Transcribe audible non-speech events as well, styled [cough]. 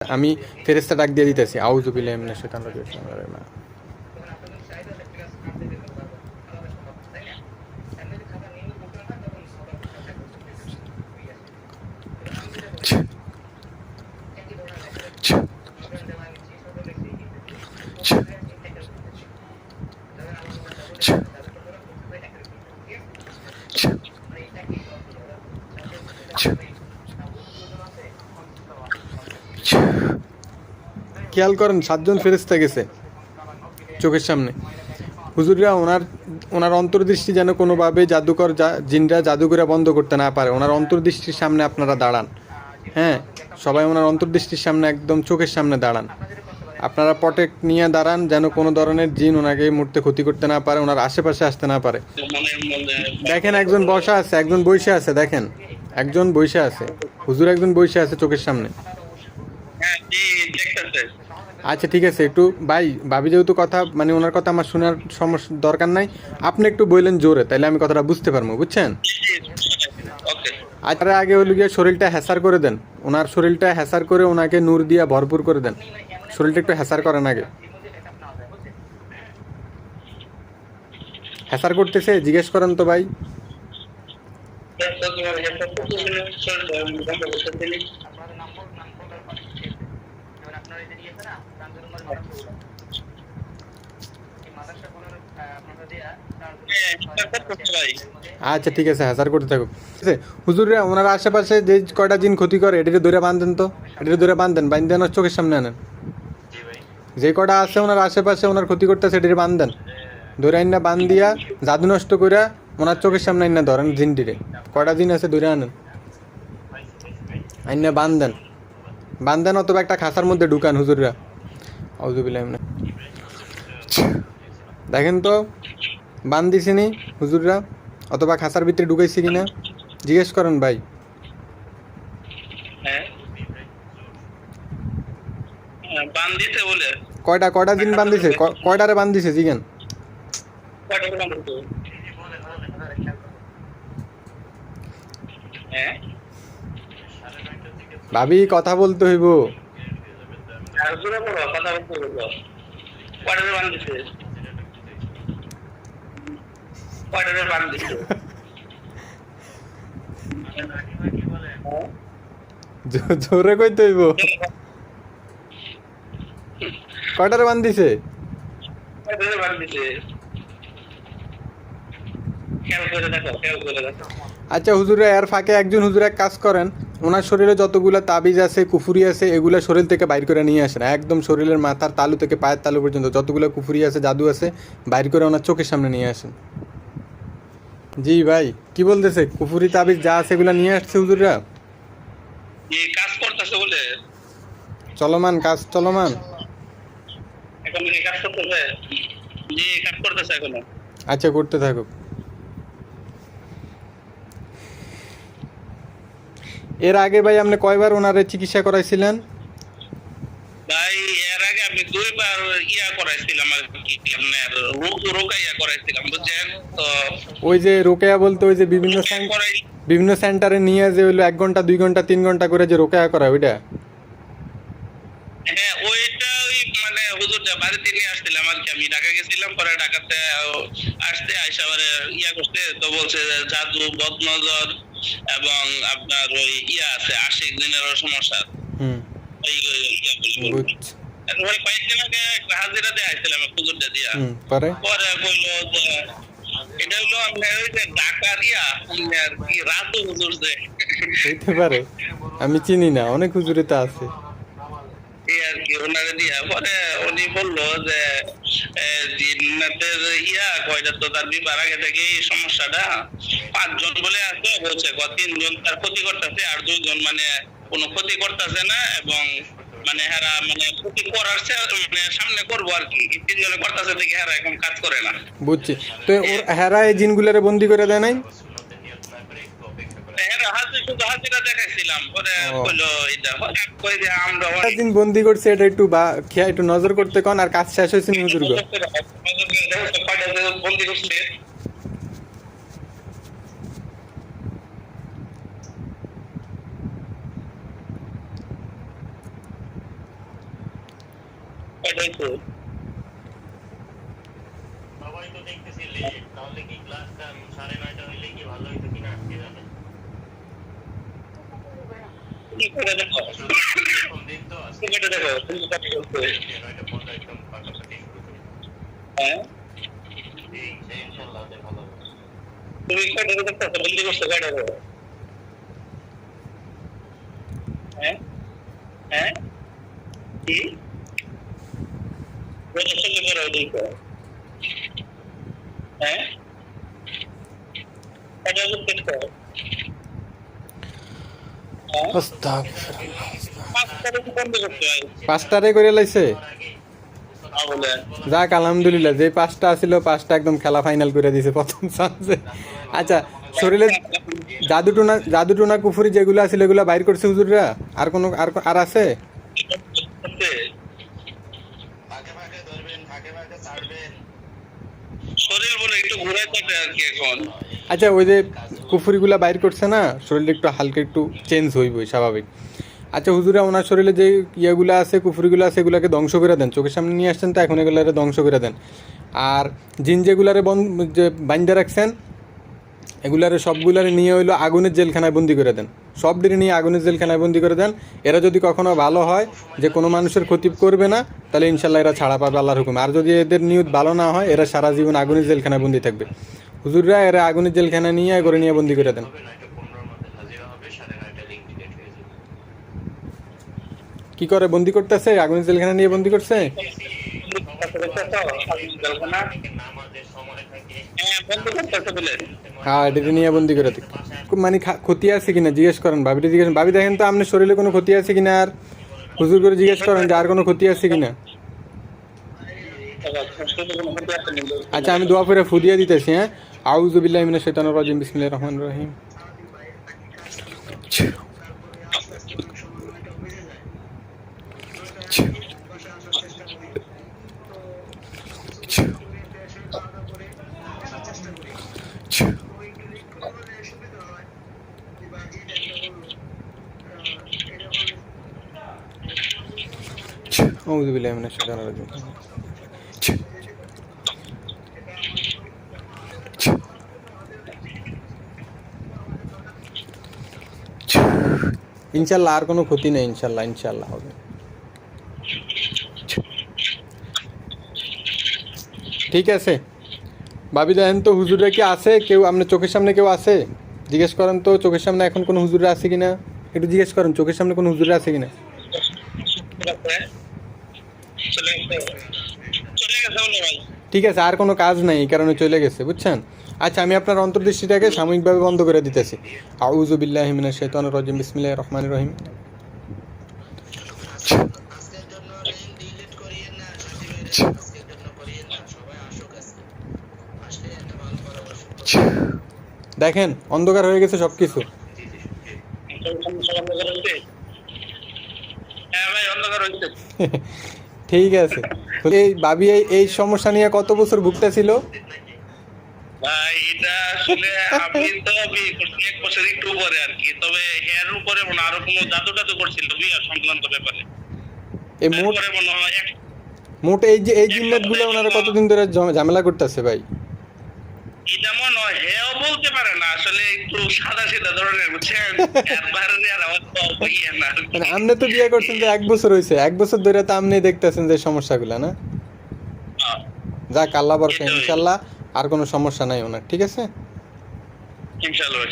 আমি ফেরেস্তা ডাক দিয়ে দিতেছি আউযু বিল্লাহি মিনাশ শাইতানির রাজিম খেয়াল করেন, সাতজন ফেরেস্তা গেছে চোখের সামনে। হুজুররা ওনার ওনার অন্তর্দৃষ্টি যেন কোনোভাবে জাদুকর জিনরা জাদুকরা বন্ধ করতে না পারে। ওনার অন্তর্দৃষ্টির সামনে আপনারা দাঁড়ান। হ্যাঁ সবাই ওনার অন্তর্দৃষ্টির সামনে একদম চোখের সামনে দাঁড়ান। আপনারা পটেক নিয়ে দাঁড়ান যেন কোনো ধরনের জিন ওনাকে মুহূর্তে ক্ষতি করতে না পারে, ওনার আশেপাশে আসতে না পারে। দেখেন একজন বসা আছে, একজন বইসা আছে, দেখেন। একজন বইসা আছে। হুজুর একজন বইসা আছে চোখের সামনে। হ্যাঁ আচ্ছা ঠিক আছে একটু ভাই ভাবি যেহেতু কথা মানে ওনার কথা আমার শোনার সমস্যা দরকার নাই। আপনি একটু বললেন জোরে তাহলে আমি কথাটা বুঝতে পারব বুঝছেন? আর তার আগে হলো গিয়ে শরীরটা হ্যাসার করে দেন। ওনার শরীরটা হ্যাসার করে ওনাকে নূর দিয়া ভরপুর করে দেন। শরীরটা একটু হ্যাসার করেন আগে। হ্যাসার করতেছে জিজ্ঞেস করেন তো ভাই। আচ্ছা ঠিক আছে হ্যাসার করতে থাকুক। ঠিক আছে, হুজুররা, ওনার আশেপাশে যে কয়টা জিন ক্ষতি করে এটিতে দূরে বাঁধেন তো? এটিতে দূরে বাঁধেন বাঁধতে ওনার চোখের সামনে আনেন? যে কটা আছে ওনার আশেপাশে ওনার ক্ষতি করতেছে এটিতে বাঁধেন। ধরে আইনা বান দিয়া জাদু নষ্ট করে ওনার চোখের সামনে আইনা ধরেন জিনটিরে। কটা জিন আছে ধরে আনেন? আইনা বান্ধেন বান্ধেন অথবা একটা খাসার মধ্যে ঢুকান হুজুররা। আউজুবিল্লাহ দেখেন তো বান দিছিনি হুজুররা? অথবা খাসার ভিতরে ঢুকাইছি কিনা? জিজ্ঞেস করেন ভাই। হ্যাঁ। বলে। কয়টা কয়টা দিন বান দিছে কয়টারে বান দিছে জিজ্ঞেন? হ্যাঁ। ভাবি, কথা বলতে হইব। জোরে কইতে হইব। কয়টারে বান দিছে? আচ্ছা হুজুরে, এর ফাঁকে একজন হুজুর কাজ করেন। ওনার শরীরে যতগুলো তাবিজ আছে কুফুরি আছে এগুলো শরীর থেকে বাইর করে নিয়ে আসেন একদম শরীরের মাথার তালু থেকে পায়ের তালু পর্যন্ত যতগুলো কুফুরি আছে জাদু আছে বাইর করে ওনার চোখের সামনে নিয়ে আসেন। জি ভাই কি বলতেছে? কুফুরি তাবিজ যা আছে এগুলো নিয়ে আসছে হুজুররা? কাজ করতেছে বলে। চলমান কাজ চলমান। এখন কাজ করতেছে। জি কাজ করতেছে এখনও। আচ্ছা করতে থাকুক। এর আগে ভাই আপনি কয়বার ওনারে চিকিৎসা করাইছিলেন? ভাই এর আগে আমি দুইবার ইয়া করাইছিলাম আর কি আপনার রোগ রোগাইয়া করাইছিলাম বুঝছেন? তো ওই যে রোকেয়া বলতে ওই যে বিভিন্ন বিভিন্ন সেন্টারে নিয়ে যে হলো এক ঘণ্টা দুই ঘণ্টা তিন ঘণ্টা করে যে রোকেয়া করা ওইটা? হ্যাঁ ওইটা ওই মানে হুজুরটা বাড়িতে নিয়ে আসছিলাম আর কি। আমি ঢাকা গেছিলাম পরে ঢাকাতে আসতে আইসা আবার ইয়া করতে তো বলছে জাদু বদনজর এবং আপনার ওই ইয়া আছে আশিক দিনেরও সমস্যা। ওই ওই কয়েকদিন আগে একটা হাজিরা দিয়ে আসছিলাম হুজুরটা দিয়া। পরে? পরে বলল যে এটা হলো আপনার ওই যে ঢাকার ইয়া কি রাতু হুজুর যে। হইতে পারে। আমি চিনি না অনেক হুজুরে তো আছে। আর কি ওনারে দিয়া? পরে উনি বলল যে ইয়া, কয়টা তো তার বিবার আগে থেকে এই সমস্যাটা পাঁচজন বলে আছে তিনজন তার ক্ষতি করতেছে, আর দুইজন মানে কোনো ক্ষতি করতেছে না এবং মানে হেরা মানে ক্ষতি করার মানে সামনে করব আর কি। তিনজনে করতেছে দেখে হেরা এখন কাজ করে না। বুঝছি। তো হেরা এই জিনগুলারে বন্দি করে দেয় নাই হেরা হাজির শুধু হাজিরা দেখাইছিলাম পরে ও। কইলো এটা পরে কই যে আমরা একটা দিন বন্দি করছে এটা একটু বা খেয়া একটু নজর করতে কন আর কাজ শেষ হয়েছে হুজুর গো। কয়টা বন্দি করছে কয়টা হয়েছে সবাই তো দেখতেছি লেট তাহলে কি ক্লাসটা সাড়ে নয়টা হইলে কি ভালো হইতো কিনা কে জানে কি করে দেখো এরকম দিন তো আজকে কি করে দেখো তুমি কয়টা হয়েছে নয়টা পনেরো একদম ফাঁকাফাঁকি শুরু করি হ্যাঁ এই সে ইনশাল্লাহ ওদের ভালো হবে তুমি কয়টা দেখো বন্দি করছ কয়টা দেখো হ্যাঁ হ্যাঁ কি ওটা চলে পড়া দেখো হ্যাঁ কয়টা দেখো হ্যাঁ আস্তাগফিরুল্লাহ। পাঁচ তারিখ বন্ধ করতে হয় পাঁচটারে করে লাইছে? যাক আলহামদুলিল্লাহ যে পাঁচটা ছিল পাঁচটা একদম খেলা ফাইনাল করে দিছে প্রথম চান্সে আচ্ছা শরীরে জাদু টোনা জাদু টোনা কুফুরি যেগুলো আছে এগুলো বাইর করছে হুজুররা? আর কোনো আর আর আছে? আচ্ছা ওই যে কুফুরিগুলা বাইর করছে না, শরীরটা একটু হালকা একটু চেঞ্জ হইবই, স্বাভাবিক। আচ্ছা হুজুরা, ওনার শরীরে যে ইয়েগুলো আছে, কুফুরিগুলো আছে, এগুলোকে ধ্বংস করে দেন। চোখের সামনে নিয়ে আসছেন তো, এখন এগুলারে ধ্বংস করে দেন। আর জিন যেগুলারে বন যে বাইন্দা রাখছেন, এগুলারে সবগুলারে নিয়ে হইল আগুনের জেলখানায় বন্দি করে দেন। সব দিনে নিয়ে আগুনের জেলখানায় বন্দি করে দেন। এরা যদি কখনো ভালো হয়, যে কোনো মানুষের ক্ষতি করবে না, তাহলে ইনশাল্লাহ এরা ছাড়া পাবে আল্লাহর হুকুম। আর যদি এদের নিয়ত ভালো না হয়, এরা সারা জীবন আগুনের জেলখানায় বন্দি থাকবে। হুজুররা এরা আগুনের জেলখানা নিয়ে করে নিয়ে বন্দি করে দেন। কি করে বন্দি করতেছে? আগুনের জেলখানায় নিয়ে বন্দি করছে? হ্যাঁ এটাকে নিয়ে বন্দি করে মানে ক্ষতি আছে কিনা? জিজ্ঞেস করেন ভাবিটা জিজ্ঞেস ভাবি দেখেন তো আপনার শরীরে কোনো ক্ষতি আছে কিনা? আর হুজুর করে জিজ্ঞেস করেন যে আর কোনো ক্ষতি আছে কিনা? আচ্ছা আমি দোয়া করে ফুদিয়ে দিতেছি হ্যাঁ। আউজুবিল্লাহ মিনাশ শাইতানির রাজিম বিসমিল্লাহির রহমানির রহিম। আউজুবিল্লাহ মিনাশ শাইতানির রাজিম। ইনশাল্লাহ আর কোনো ক্ষতি নেই, ইনশাল্লাহ ইনশাল্লাহ হবে। ঠিক আছে। ভাবি দেখেন তো, হুজুরে কি আছে? কেউ আপনার চোখের সামনে কেউ আছে? জিজ্ঞেস করেন তো, চোখের সামনে এখন কোনো হুজুরে আছে কিনা? একটু জিজ্ঞেস করেন, চোখের সামনে কোনো হুজুরে আছে কিনা? চলে গেছে চলে গেছে বলে ভাই ঠিক আছে আর কোনো কাজ নাই এই কারণে চলে গেছে বুঝছেন? আচ্ছা আমি আপনার অন্তর্দৃষ্টিটাকে সাময়িকভাবে বন্ধ করে দিতেছি। আউযু বিল্লাহি মিনাশ শাইতানির রাজিম বিসমিল্লাহির রহমানির রহিম। দেখেন অন্ধকার হয়ে গেছে সব কিছু হ্যাঁ [laughs] ঠিক আছে। এই ভাবি এই সমস্যা নিয়ে কত বছর ভুগতেছিল ভাই এটা আসলে আমি তো এক বছর একটু পরে আর কি। তবে হেয়ার উপরে মনে আরও কোনো জাদু টাদু করছিল বিয়ে সংক্রান্ত ব্যাপারে। এই মোট মোট এই যে এই জিন্নাতগুলো ওনারা কতদিন ধরে ঝামেলা করতেছে ভাই? এটা মনে হয় হেও বলতে পারে না। আসলে একটু সাদা সিধা ধরনের বুঝছেন? ইয়ে মানে আপনি তো বিয়ে করছেন যে এক বছর হয়েছে এক বছর ধরে তো আপনি দেখতেছেন যে সমস্যাগুলো না? হ্যাঁ, যাক আল্লাহ বরকে ইনশাল্লাহ। আর কোনো সমস্যা নাই ওনার ঠিক আছে? ইনশাআল্লাহ